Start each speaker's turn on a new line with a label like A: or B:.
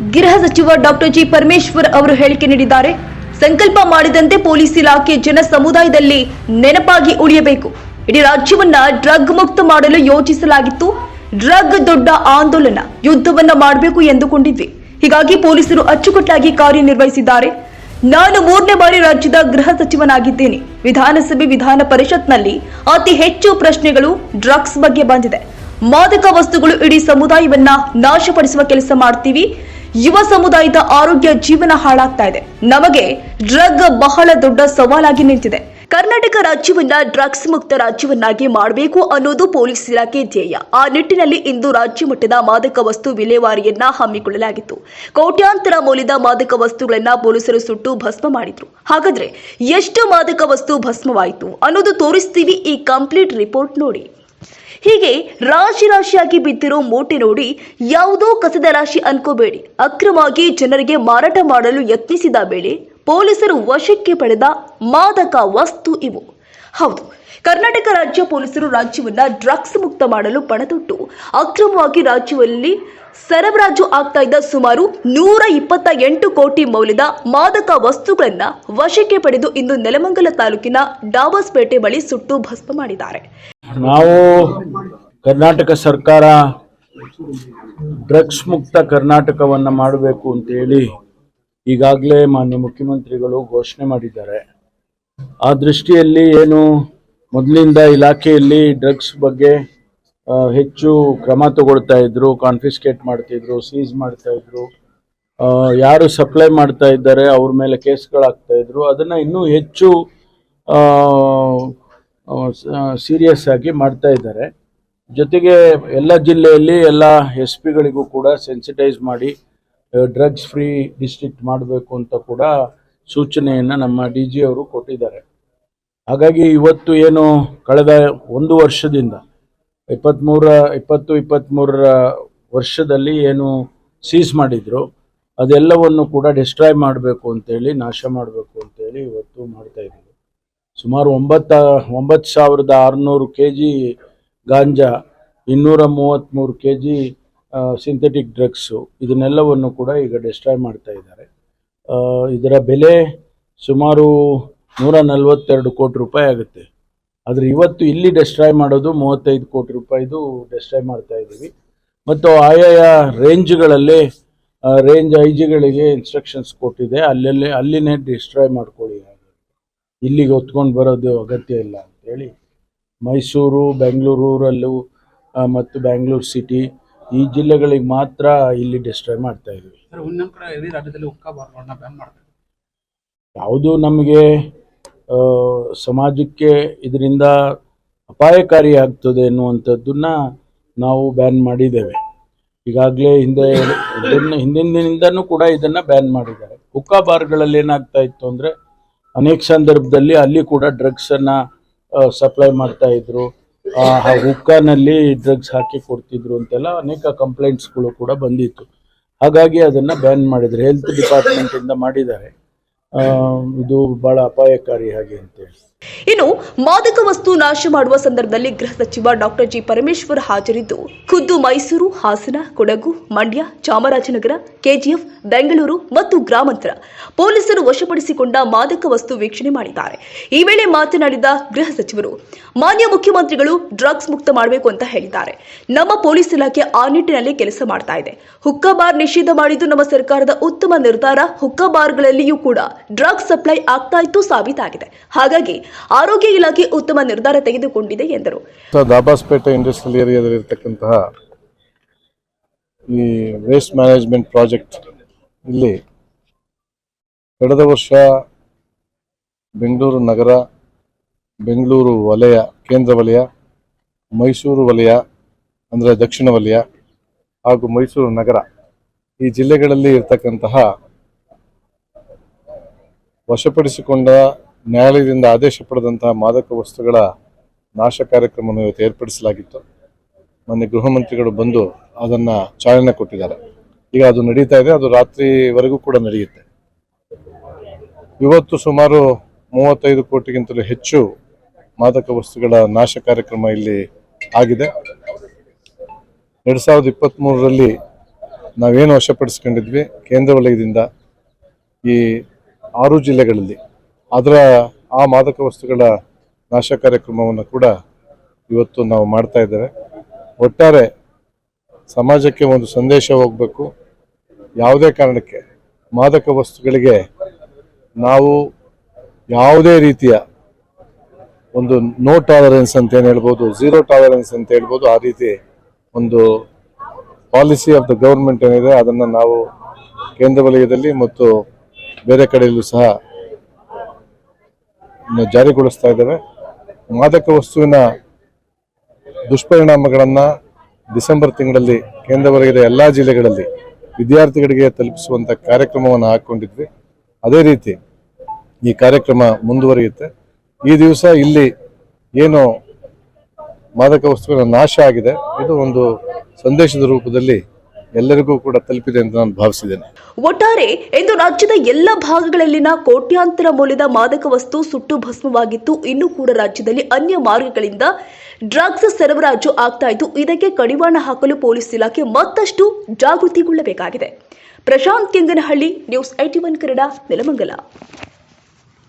A: ಗೃಹ ಸಚಿವ doctor G Parameshwar ಅವರು ಹೇಳಿಕೆ ನೀಡಿದ್ದಾರೆ. ಸಂಕಲ್ಪ ಮಾಡಿದಂತೆ ಪೊಲೀಸ್ ಇಲಾಖೆ ಜನ ಸಮುದಾಯದಲ್ಲಿ ನೆನಪಾಗಿ ಉಳಿಯಬೇಕು. ಇಡೀ ರಾಜ್ಯವನ್ನ ಡ್ರಗ್ ಮುಕ್ತ ಮಾಡಲು ಯೋಚಿಸಲಾಗಿತ್ತು. ಡ್ರಗ್ ದೊಡ್ಡ ಆಂದೋಲನ, ಯುದ್ಧವನ್ನ ಮಾಡಬೇಕು ಎಂದುಕೊಂಡಿದ್ವಿ. ಹೀಗಾಗಿ ಪೊಲೀಸರು ಅಚ್ಚುಕಟ್ಟಾಗಿ ಕಾರ್ಯನಿರ್ವಹಿಸಿದ್ದಾರೆ. ನಾನು ಮೂರನೇ ಬಾರಿ ರಾಜ್ಯದ ಗೃಹ ಸಚಿವನಾಗಿದ್ದೇನೆ. ವಿಧಾನಸಭೆ ವಿಧಾನ ಪರಿಷತ್ನಲ್ಲಿ ಅತಿ ಹೆಚ್ಚು ಪ್ರಶ್ನೆಗಳು ಡ್ರಗ್ಸ್ ಬಗ್ಗೆ ಬಂದಿದೆ. ಮಾದಕ ವಸ್ತುಗಳು ಇಡೀ ಸಮುದಾಯವನ್ನ ನಾಶಪಡಿಸುವ ಕೆಲಸ ಮಾಡ್ತೀವಿ. ಯುವ ಸಮುದಾಯದ ಆರೋಗ್ಯ ಜೀವನ ಹಾಳಾಗ್ತಾ ಇದೆ. ನಮಗೆ ಡ್ರಗ್ ಬಹಳ ದೊಡ್ಡ ಸವಾಲಾಗಿ ನಿಂತಿದೆ. ಕರ್ನಾಟಕ ರಾಜ್ಯವನ್ನ ಡ್ರಗ್ಸ್ ಮುಕ್ತ ರಾಜ್ಯವನ್ನಾಗಿ ಮಾಡಬೇಕು ಅನ್ನೋದು ಪೊಲೀಸ್ ಇಲಾಖೆ ಧ್ಯೇಯ. ಆ ನಿಟ್ಟಿನಲ್ಲಿ ಇಂದು ರಾಜ್ಯ ಮಟ್ಟದ ಮಾದಕ ವಸ್ತು ವಿಲೇವಾರಿಯನ್ನ ಹಮ್ಮಿಕೊಳ್ಳಲಾಗಿತ್ತು. ಕೋಟ್ಯಾಂತರ ಮೌಲ್ಯದ ಮಾದಕ ವಸ್ತುಗಳನ್ನ ಪೊಲೀಸರು ಸುಟ್ಟು ಭಸ್ಮ ಮಾಡಿದ್ರು. ಹಾಗಾದ್ರೆ ಎಷ್ಟು ಮಾದಕ ವಸ್ತು ಭಸ್ಮವಾಯಿತು ಅನ್ನೋದು ತೋರಿಸ್ತೀವಿ ಈ ಕಂಪ್ಲೀಟ್ ರಿಪೋರ್ಟ್ ನೋಡಿ. ಹೀಗೆ ರಾಶಿ ರಾಶಿಯಾಗಿ ಬಿದ್ದಿರೋ ಮೂಟೆ ನೋಡಿ ಯಾವುದೋ ಕಸದ ರಾಶಿ ಅನ್ಕೋಬೇಡಿ. ಅಕ್ರಮವಾಗಿ ಜನರಿಗೆ ಮಾರಾಟ ಮಾಡಲು ಯತ್ನಿಸಿದ ವೇಳೆ ಪೊಲೀಸರು ವಶಕ್ಕೆ ಪಡೆದ ಮಾದಕ ವಸ್ತು ಇವು. ಹೌದು, ಕರ್ನಾಟಕ ರಾಜ್ಯ ಪೊಲೀಸರು ರಾಜ್ಯವನ್ನ ಡ್ರಗ್ಸ್ ಮುಕ್ತ ಮಾಡಲು ಪಣತೊಟ್ಟು ಅಕ್ರಮವಾಗಿ ರಾಜ್ಯದಲ್ಲಿ ಸರಬರಾಜು ಆಗ್ತಾ ಇದ್ದ ಸುಮಾರು ನೂರ ಇಪ್ಪತ್ತ ಎಂಟು ಕೋಟಿ ಮೌಲ್ಯದ ಮಾದಕ ವಸ್ತುಗಳನ್ನ ವಶಕ್ಕೆ ಪಡೆದು ಇಂದು ನೆಲಮಂಗಲ ತಾಲೂಕಿನ ಡಾಬಸ್ಪೇಟೆ ಬಳಿ ಸುಟ್ಟು ಭಸ್ಮ ಮಾಡಿದ್ದಾರೆ.
B: ನಾವು ಕರ್ನಾಟಕ ಸರ್ಕಾರ ಡ್ರಗ್ಸ್ ಮುಕ್ತ ಕರ್ನಾಟಕವನ್ನು ಮಾಡಬೇಕು ಅಂತೇಳಿ ಈಗಾಗಲೇ ಮಾನ್ಯ ಮುಖ್ಯಮಂತ್ರಿಗಳು ಘೋಷಣೆ ಮಾಡಿದ್ದಾರೆ. ಆ ದೃಷ್ಟಿಯಲ್ಲಿ ಏನು ಮೊದಲಿಂದ ಇಲಾಖೆಯಲ್ಲಿ ಡ್ರಗ್ಸ್ ಬಗ್ಗೆ ಹೆಚ್ಚು ಕ್ರಮ ತಗೊಳ್ತಾ ಇದ್ರು ಕಾನ್ಫಿಸ್ಕೇಟ್ ಮಾಡ್ತಿದ್ರು ಸೀಸ್ ಮಾಡ್ತಾ ಇದ್ರು ಯಾರು ಸಪ್ಲೈ ಮಾಡ್ತಾ ಇದ್ದಾರೆ, ಅವ್ರ ಮೇಲೆ ಕೇಸ್ಗಳಾಗ್ತಾ ಇದ್ರು, ಅದನ್ನ ಇನ್ನೂ ಹೆಚ್ಚು ಸೀರಿಯಸ್ ಆಗಿ ಮಾಡ್ತಾ ಇದ್ದಾರೆ. ಜೊತೆಗೆ ಎಲ್ಲ ಜಿಲ್ಲೆಯಲ್ಲಿ ಎಲ್ಲ ಎಸ್ ಪಿಗಳಿಗೂ ಕೂಡ ಸೆನ್ಸಿಟೈಸ್ ಮಾಡಿ ಡ್ರಗ್ಸ್ ಫ್ರೀ ಡಿಸ್ಟ್ರಿಕ್ಟ್ ಮಾಡಬೇಕು ಅಂತ ಕೂಡ ಸೂಚನೆಯನ್ನು ನಮ್ಮ ಡಿ ಜಿ ಅವರು ಕೊಟ್ಟಿದ್ದಾರೆ. ಹಾಗಾಗಿ ಇವತ್ತು ಏನು ಕಳೆದ ಒಂದು ವರ್ಷದಿಂದ ಇಪ್ಪತ್ತ್ಮೂರ ಇಪ್ಪತ್ತು ಇಪ್ಪತ್ತ್ಮೂರರ ವರ್ಷದಲ್ಲಿ ಏನು ಸೀಸ್ ಮಾಡಿದ್ರು, ಅದೆಲ್ಲವನ್ನು ಕೂಡ ಡಿಸ್ಟ್ರಾಯ್ ಮಾಡಬೇಕು ಅಂತೇಳಿ, ನಾಶ ಮಾಡಬೇಕು ಅಂತೇಳಿ ಇವತ್ತು ಮಾಡ್ತಾ ಇದ್ದೀವಿ. ಸುಮಾರು ಒಂಬತ್ತ, ಒಂಬತ್ತು ಸಾವಿರದ ಆರುನೂರು ಕೆ ಜಿ ಗಾಂಜಾ, ಇನ್ನೂರ ಮೂವತ್ತ್ಮೂರು ಕೆ ಜಿ ಸಿಂಥೆಟಿಕ್ ಡ್ರಗ್ಸು ಇದನ್ನೆಲ್ಲವನ್ನು ಕೂಡ ಈಗ ಡಿಸ್ಟ್ರಾಯ್ ಮಾಡ್ತಾ ಇದ್ದಾರೆ. ಇದರ ಬೆಲೆ ಸುಮಾರು ನೂರ ನಲವತ್ತೆರಡು ಕೋಟಿ ರೂಪಾಯಿ ಆಗುತ್ತೆ. ಆದರೆ ಇವತ್ತು ಇಲ್ಲಿ ಡೆಸ್ಟ್ರಾಯ್ ಮಾಡೋದು ಮೂವತ್ತೈದು ಕೋಟಿ ರೂಪಾಯಿದು ಡೆಸ್ಟ್ರಾಯ್ ಮಾಡ್ತಾ ಇದ್ದೀವಿ. ಮತ್ತು ಆಯಾಯ ರೇಂಜ್ಗಳಲ್ಲಿ ರೇಂಜ್ ಐ ಜಿಗಳಿಗೆ ಇನ್ಸ್ಟ್ರಕ್ಷನ್ಸ್ ಕೊಟ್ಟಿದೆ. ಅಲ್ಲಲ್ಲೇ, ಅಲ್ಲಿನೇ ಡಿಸ್ಟ್ರಾಯ್ ಮಾಡ್ಕೊಳ್ಳಿ ಇಲ್ಲಿಗೆ ಹೊತ್ಕೊಂಡು ಬರೋದು ಅಗತ್ಯ ಇಲ್ಲ ಅಂತೇಳಿ ಮೈಸೂರು ಬೆಂಗಳೂರಲ್ಲೂ ಮತ್ತು ಬ್ಯಾಂಗ್ಳೂರ್ ಸಿಟಿ ಈ ಜಿಲ್ಲೆಗಳಿಗೆ ಮಾತ್ರ ಇಲ್ಲಿ ಡಿಸ್ಟ್ರಾಯ್ ಮಾಡ್ತಾ
C: ಮಾಡ್ತಾರೆ.
B: ಯಾವುದು ನಮಗೆ ಸಮಾಜಕ್ಕೆ ಇದರಿಂದ ಅಪಾಯಕಾರಿ ಆಗ್ತದೆ ಎನ್ನುವಂಥದ್ದನ್ನ ನಾವು ಬ್ಯಾನ್ ಮಾಡಿದ್ದೇವೆ. ಈಗಾಗಲೇ ಹಿಂದೆ ಹಿಂದಿನ ಹಿಂದಿನಿಂದನೂ ಕೂಡ ಇದನ್ನ ಬ್ಯಾನ್ ಮಾಡಿದ್ದಾರೆ. ಹುಕ್ಕಾ ಬಾರ್ಗಳಲ್ಲಿ ಏನಾಗ್ತಾ ಇತ್ತು ಅಂದ್ರೆ ಅನೇಕ ಸಂದರ್ಭದಲ್ಲಿ ಅಲ್ಲಿ ಕೂಡ ಡ್ರಗ್ಸ್ ಅನ್ನ ಸಪ್ಲೈ ಮಾಡ್ತಾ ಇದ್ರು. ಹುಕ್ಕಾನಲ್ಲಿ ಡ್ರಗ್ಸ್ ಹಾಕಿ ಕೊಡ್ತಿದ್ರು ಅಂತೆಲ್ಲ ಅನೇಕ ಕಂಪ್ಲೇಂಟ್ಸ್ಗಳು ಕೂಡ ಬಂದಿತ್ತು. ಹಾಗಾಗಿ ಅದನ್ನ ಬ್ಯಾನ್ ಮಾಡಿದ್ರು. ಹೆಲ್ತ್ ಡಿಪಾರ್ಟ್ಮೆಂಟ್ ಇಂದ ಮಾಡಿದ್ದಾರೆ. ಇದು ಬಹಳ ಅಪಾಯಕಾರಿ ಹಾಗೆ ಅಂತೇಳಿ
A: ಇನ್ನು ಮಾದಕ ವಸ್ತು ನಾಶ ಮಾಡುವ ಸಂದರ್ಭದಲ್ಲಿ ಗೃಹ ಸಚಿವ ಡಾಕ್ಟರ್ ಜಿ ಪರಮೇಶ್ವರ್ ಹಾಜರಿದ್ದು. ಖುದ್ದು ಮೈಸೂರು, ಹಾಸನ, ಕೊಡಗು, ಮಂಡ್ಯ, ಚಾಮರಾಜನಗರ, ಕೆಜಿಎಫ್, ಬೆಂಗಳೂರು ಮತ್ತು ಗ್ರಾಮಾಂತರ ಪೊಲೀಸರು ವಶಪಡಿಸಿಕೊಂಡ ಮಾದಕ ವಸ್ತು ವೀಕ್ಷಣೆ ಮಾಡಿದ್ದಾರೆ. ಈ ವೇಳೆ ಮಾತನಾಡಿದ ಗೃಹ ಸಚಿವರು, ಮಾನ್ಯ ಮುಖ್ಯಮಂತ್ರಿಗಳು ಡ್ರಗ್ಸ್ ಮುಕ್ತ ಮಾಡಬೇಕು ಅಂತ ಹೇಳಿದ್ದಾರೆ. ನಮ್ಮ ಪೊಲೀಸ್ ಇಲಾಖೆ ಆ ನಿಟ್ಟಿನಲ್ಲಿ ಕೆಲಸ ಮಾಡ್ತಾ ಇದೆ. ಹುಕ್ಕಾ ಬಾರ್ ನಿಷೇಧ ಮಾಡಿದ್ದು ನಮ್ಮ ಸರ್ಕಾರದ ಉತ್ತಮ ನಿರ್ಧಾರ. ಹುಕ್ಕಾ ಬಾರ್ಗಳಲ್ಲಿಯೂ ಕೂಡ ಡ್ರಗ್ಸ್ ಸಪ್ಲೈ ಆಗ್ತಾ ಇತ್ತು ಸಾಬೀತಾಗಿದೆ. ಹಾಗಾಗಿ ಆರೋಗ್ಯ ಇಲಾಖೆ ಉತ್ತಮ ನಿರ್ಧಾರ ತೆಗೆದುಕೊಂಡಿದೆ ಎಂದರು.
D: ಏರಿಯಾದಲ್ಲಿ ಇರ್ತಕ್ಕಂತಹ ಈ ವೇಸ್ಟ್ ಮ್ಯಾನೇಜ್ಮೆಂಟ್ ಪ್ರಾಜೆಕ್ಟ್ ಇಲ್ಲಿ ಕಳೆದ ವರ್ಷ ಬೆಂಗಳೂರು ನಗರ, ಬೆಂಗಳೂರು ವಲಯ, ಕೇಂದ್ರ ವಲಯ, ಮೈಸೂರು ವಲಯ, ಅಂದರೆ ದಕ್ಷಿಣ ವಲಯ ಹಾಗೂ ಮೈಸೂರು ನಗರ ಈ ಜಿಲ್ಲೆಗಳಲ್ಲಿ ಇರ್ತಕ್ಕಂತಹ ವಶಪಡಿಸಿಕೊಂಡ ನ್ಯಾಯಾಲಯದಿಂದ ಆದೇಶ ಪಡೆದಂತಹ ಮಾದಕ ವಸ್ತುಗಳ ನಾಶ ಕಾರ್ಯಕ್ರಮವನ್ನು ಇವತ್ತು ಏರ್ಪಡಿಸಲಾಗಿತ್ತು. ಮೊನ್ನೆ ಗೃಹ ಮಂತ್ರಿಗಳು ಬಂದು ಅದನ್ನ ಚಾಲನೆ ಕೊಟ್ಟಿದ್ದಾರೆ. ಈಗ ಅದು ನಡೀತಾ ಇದೆ, ಅದು ರಾತ್ರಿವರೆಗೂ ಕೂಡ ನಡೆಯುತ್ತೆ. ಇವತ್ತು ಸುಮಾರು ಮೂವತ್ತೈದು ಕೋಟಿಗಿಂತಲೂ ಹೆಚ್ಚು ಮಾದಕ ವಸ್ತುಗಳ ನಾಶ ಕಾರ್ಯಕ್ರಮ ಇಲ್ಲಿ ಆಗಿದೆ. ಎರಡ್ ಸಾವಿರದ ಇಪ್ಪತ್ತ್ ಮೂರರಲ್ಲಿ ನಾವೇನು ವಶಪಡಿಸ್ಕೊಂಡಿದ್ವಿ, ಕೇಂದ್ರ ವಲಯದಿಂದ ಈ ಆರು ಜಿಲ್ಲೆಗಳಲ್ಲಿ, ಅದರ ಆ ಮಾದಕ ವಸ್ತುಗಳ ನಾಶ ಕಾರ್ಯಕ್ರಮವನ್ನು ಕೂಡ ಇವತ್ತು ನಾವು ಮಾಡ್ತಾ ಇದ್ದೇವೆ. ಒಟ್ಟಾರೆ ಸಮಾಜಕ್ಕೆ ಒಂದು ಸಂದೇಶ ಹೋಗಬೇಕು. ಯಾವುದೇ ಕಾರಣಕ್ಕೆ ಮಾದಕ ವಸ್ತುಗಳಿಗೆ ನಾವು ಯಾವುದೇ ರೀತಿಯ ಒಂದು ನೋ ಟಾಲರೆನ್ಸ್ ಅಂತ ಏನು ಹೇಳ್ಬೋದು ಝೀರೋ ಟಾಲರೆನ್ಸ್ ಅಂತ ಹೇಳ್ಬೋದು, ಆ ರೀತಿ ಒಂದು ಪಾಲಿಸಿ ಆಫ್ ದ ಗೌರ್ಮೆಂಟ್ ಏನಿದೆ, ಅದನ್ನು ನಾವು ಕೇಂದ್ರ ವಲಯದಲ್ಲಿ ಮತ್ತು ಬೇರೆ ಕಡೆಯಲ್ಲೂ ಸಹ ಜಾರಿಗೊಳಿಸ್ತಾ ಇದ್ದೇವೆ. ಮಾದಕ ವಸ್ತುವಿನ ದುಷ್ಪರಿಣಾಮಗಳನ್ನು ಡಿಸೆಂಬರ್ ತಿಂಗಳಲ್ಲಿ ಕೇಂದ್ರ ಎಲ್ಲ ಜಿಲ್ಲೆಗಳಲ್ಲಿ ವಿದ್ಯಾರ್ಥಿಗಳಿಗೆ ತಲುಪಿಸುವಂಥ ಕಾರ್ಯಕ್ರಮವನ್ನು ಹಾಕ್ಕೊಂಡಿದ್ವಿ ಅದೇ ರೀತಿ ಈ ಕಾರ್ಯಕ್ರಮ ಮುಂದುವರಿಯುತ್ತೆ. ಈ ದಿವಸ ಇಲ್ಲಿ ಏನು ಮಾದಕ ವಸ್ತುಗಳ ನಾಶ ಆಗಿದೆ, ಇದು ಒಂದು ಸಂದೇಶದ ರೂಪದಲ್ಲಿ ಎಲ್ಲರಿಗೂ ಕೂಡ ತಲುಪಿದೆ ಅಂತ ನಾನು ಭಾವಿಸಿದ್ದೇನೆ.
A: ಒಟ್ಟಾರೆ, ಇಂದು ರಾಜ್ಯದ ಎಲ್ಲ ಭಾಗಗಳಲ್ಲಿನ ಕೋಟ್ಯಾಂತರ ಮೌಲ್ಯದ ಮಾದಕ ವಸ್ತು ಸುಟ್ಟು ಭಸ್ಮವಾಗಿತ್ತು. ಇನ್ನೂ ಕೂಡ ರಾಜ್ಯದಲ್ಲಿ ಅನ್ಯ ಮಾರ್ಗಗಳಿಂದ ಡ್ರಗ್ಸ್ ಸರಬರಾಜು ಆಗ್ತಾ ಇದ್ದು, ಇದಕ್ಕೆ ಕಡಿವಾಣ ಹಾಕಲು ಪೊಲೀಸ್ ಇಲಾಖೆ ಮತ್ತಷ್ಟು ಜಾಗೃತಿಗೊಳ್ಳಬೇಕಾಗಿದೆ. Prashanth Kenganahalli, news IT one Kannada, Nelamangala.